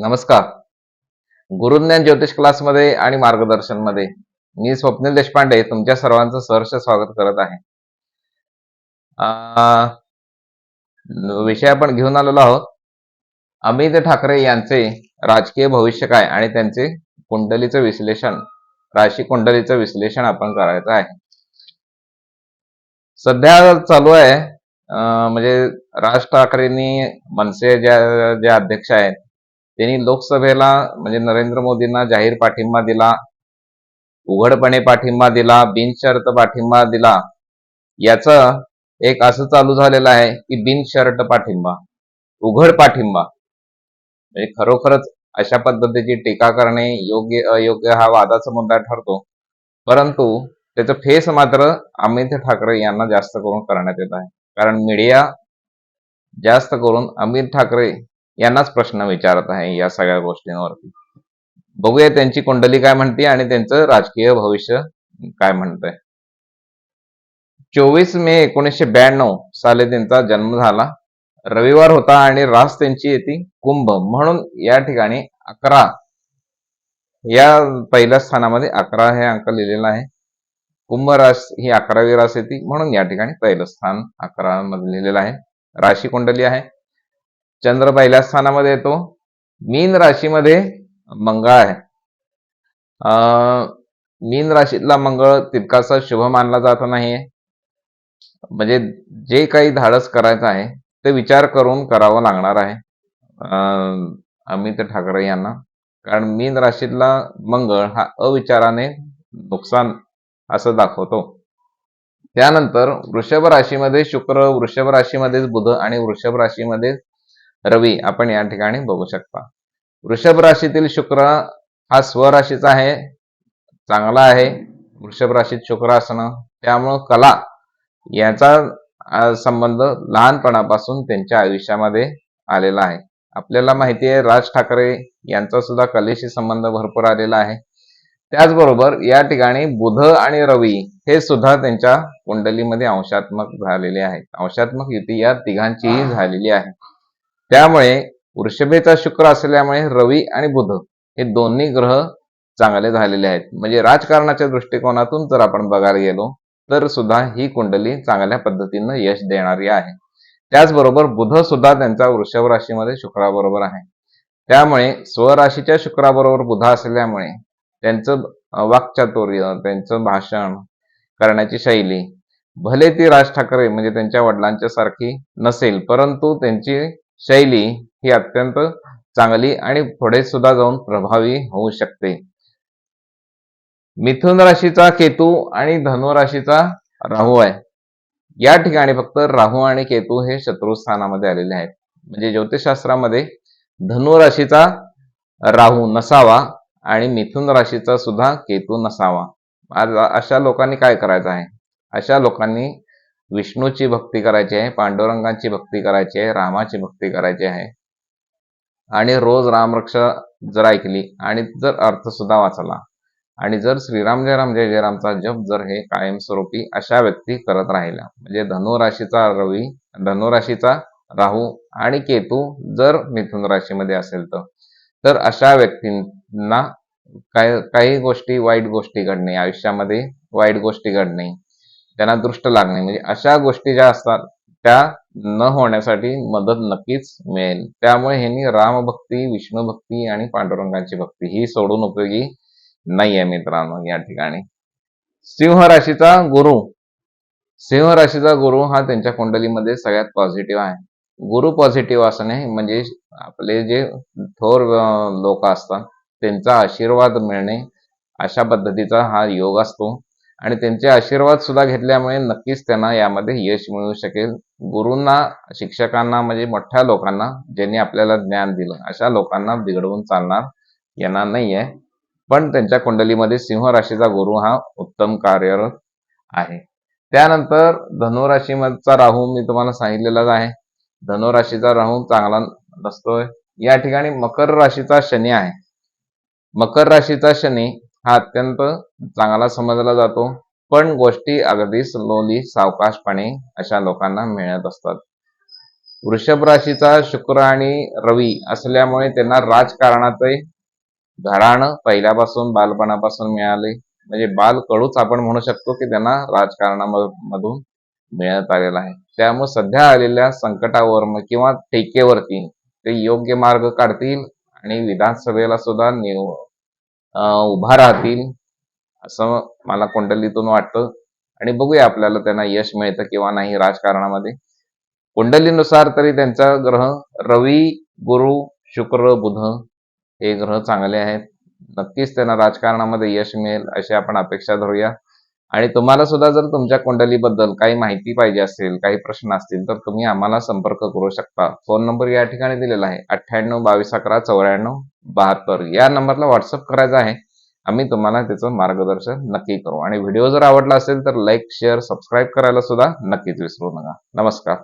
नमस्कार. गुरुज्ञान ज्योतिष क्लासमध्ये आणि मार्गदर्शनमध्ये मी स्वप्नील देशपांडे तुमच्या सर्वांचं सहर्ष स्वागत करत आहे. विषय आपण घेऊन आलेलो आहोत. अमित ठाकरे यांचे राजकीय भविष्य काय आणि त्यांचे कुंडलीचं विश्लेषण राशी कुंडलीचं विश्लेषण आपण करायचं आहे. सध्या चालू आहे म्हणजे राज ठाकरेंनी मनसे ज्या ज्या अध्यक्ष आहेत त्यांनी लोकसभेला म्हणजे नरेंद्र मोदींना जाहीर पाठिंबा दिला उघडपणे पाठिंबा दिला बिनशर्त पाठिंबा दिला. याच एक असं चालू झालेलं आहे की बिनशर्त पाठिंबा उघड पाठिंबा. म्हणजे खरोखरच अशा पद्धतीची टीका करणे योग्य अयोग्य हा वादाचा मुद्दा ठरतो. परंतु त्याचं फेस मात्र अमित ठाकरे यांना जास्त करून करण्यात येत आहे. कारण मीडिया जास्त करून अमित ठाकरे यांनाच प्रश्न विचारत आहे या सगळ्या गोष्टींवरती. बघूया त्यांची कुंडली काय म्हणते आणि त्यांचं राजकीय भविष्य काय म्हणतंय. चोवीस मे एकोणीसशे ब्याण्णव साली त्यांचा जन्म झाला. रविवार होता आणि रास त्यांची येते कुंभ म्हणून या ठिकाणी अकरा. या पहिल्या स्थानामध्ये अकरा हे अंक लिहिलेला आहे. कुंभ रास ही अकरावी रास येते म्हणून या ठिकाणी पहिलं स्थान अकरा मध्ये लिहिलेलं आहे. राशी कुंडली आहे. चंद्र पहिल्या स्थानामध्ये येतो. मीन राशीमध्ये मंगळ आहे. अं, मीन राशीतला मंगळ तितकासा शुभ मानला जात नाहीये. म्हणजे जे काही धाडस करायचं आहे ते विचार करून करावं लागणार आहे. अं, अमित ठाकरे यांना. कारण मीन राशीतला मंगळ हा अविचाराने नुकसान असं दाखवतो. त्यानंतर वृषभ राशीमध्ये शुक्र वृषभ राशीमध्येच बुध आणि वृषभ राशीमध्ये रवी आपण या ठिकाणी बघू शकता. वृषभ राशीतील शुक्र हा स्वराशीचा आहे चांगला आहे. वृषभ राशीत शुक्र असणं त्यामुळं कला याचा संबंध लहानपणापासून त्यांच्या आयुष्यामध्ये आलेला आहे. आपल्याला माहिती आहे राज ठाकरे यांचा सुद्धा कलेशी संबंध भरपूर आलेला आहे. त्याचबरोबर या ठिकाणी बुध आणि रवी हे सुद्धा त्यांच्या कुंडलीमध्ये अंशात्मक झालेले आहेत. अंशात्मक युती या तिघांचीही झालेली आहे. त्यामुळे वृषभेचा शुक्र असल्यामुळे रवी आणि बुध हे दोन्ही ग्रह चांगले झालेले आहेत. म्हणजे राजकारणाच्या दृष्टिकोनातून जर आपण बघायला गेलो तर सुद्धा ही कुंडली चांगल्या पद्धतीनं यश देणारी आहे. त्याचबरोबर बुध सुद्धा त्यांचा वृषभ राशीमध्ये शुक्राबरोबर आहे. त्यामुळे स्वराशीच्या शुक्राबरोबर बुध असल्यामुळे त्यांचं वाक्चातुर्य त्यांचं भाषण करण्याची शैली भले ती राज ठाकरे म्हणजे त्यांच्या वडिलांच्या सारखी नसेल परंतु त्यांची शैली ही अत्यंत चांगली आणि पुढे सुद्धा जाऊन प्रभावी होऊ शकते. मिथुन राशीचा केतू आणि धनु राशीचा राहू आहे. या ठिकाणी फक्त राहू आणि केतू हे शत्रू स्थानामध्ये आलेले आहेत. म्हणजे ज्योतिषशास्त्रामध्ये धनु राशीचा राहू नसावा आणि मिथुन राशीचा सुद्धा केतू नसावा. आज अशा लोकांनी काय करायचं आहे? अशा लोकांनी विष्णूची भक्ती करायची आहे पांडुरंगाची भक्ती करायची आहे रामाची भक्ती करायची आहे. आणि रोज रामरक्षा जर ऐकली आणि जर अर्थ सुद्धा वाचला आणि जर श्रीराम जय राम जय जय रामचा जप जर हे कायमस्वरूपी अशा व्यक्ती करत राहिल्या म्हणजे धनुराशीचा रवी धनुराशीचा राहू आणि केतू जर मिथुन राशीमध्ये असेल तर तर अशा व्यक्तींना काही काही गोष्टी वाईट गोष्टी घडणे आयुष्यामध्ये वाईट गोष्टी घडणे त्यांना दृष्ट लागणे. म्हणजे अशा गोष्टी ज्या असतात त्या न होण्यासाठी मदत नक्कीच मिळेल. त्यामुळे ह्यांनी रामभक्ती विष्णू भक्ती आणि पांडुरंगाची भक्ती ही सोडून उपयोगी नाही आहे मित्रांनो या ठिकाणी. सिंह राशीचा गुरु. सिंह राशीचा गुरु हा त्यांच्या कुंडलीमध्ये सगळ्यात पॉझिटिव्ह आहे. गुरु पॉझिटिव्ह असणे म्हणजे आपले जे थोर लोक असतात त्यांचा आशीर्वाद मिळणे अशा पद्धतीचा हा योग असतो. आणि त्यांचे आशीर्वाद सुद्धा घेतल्यामुळे नक्कीच त्यांना यामध्ये यश मिळू शकेल. गुरूंना शिक्षकांना म्हणजे मोठ्या लोकांना ज्यांनी आपल्याला ज्ञान दिलं अशा लोकांना बिघडवून चालणार येणार नाहीये. पण त्यांच्या कुंडलीमध्ये सिंह राशीचा गुरु हा उत्तम कार्यरत आहे. त्यानंतर धनुराशीचा राहू मी तुम्हाला सांगितलेलाच आहे. धनुराशीचा राहू चांगला नसतोय. या ठिकाणी मकर राशीचा शनी आहे. मकर राशीचा शनी हा अत्यंत चांगला समजला जातो. पण गोष्टी अगदी स्लोली सावकाशपणे अशा लोकांना मिळत असतात. वृषभ राशीचा शुक्र आणि रवी असल्यामुळे त्यांना राजकारणाचे घराणं पहिल्यापासून बालपणापासून मिळाले. म्हणजे बाल कळूच आपण म्हणू शकतो की त्यांना राजकारणामधून मिळत आलेला आहे. त्यामुळे सध्या आलेल्या संकटावर किंवा टेकेवरती ते योग्य मार्ग काढतील आणि विधानसभेला सुद्धा निव उभा राहतील असं मला कुंडलीतून वाटतं. आणि बघूया आपल्याला त्यांना यश मिळतं किंवा नाही राजकारणामध्ये. कुंडलीनुसार तरी त्यांचा ग्रह रवी गुरु शुक्र बुध हे ग्रह चांगले आहेत. नक्कीच त्यांना राजकारणामध्ये यश मिळेल अशी आपण अपेक्षा धरूया. आणि तुम्हाला सुद्धा जर तुमच्या कुंडलीबद्दल काही माहिती पाहिजे असेल काही प्रश्न असतील तर तुम्ही आम्हाला संपर्क करू शकता. फोन नंबर या ठिकाणी दिलेला आहे अठ्ठ्याण्णव बावीस अकरा चौऱ्याण्णव बहात्तर. या नंबरला व्हॉट्सअप करायचा आहे. आम्ही तुम्हाला त्याचं मार्गदर्शन नक्की करू. आणि व्हिडिओ जर आवडला असेल तर लाईक शेअर सबस्क्राईब करायला सुद्धा नक्कीच विसरू नका. नमस्कार.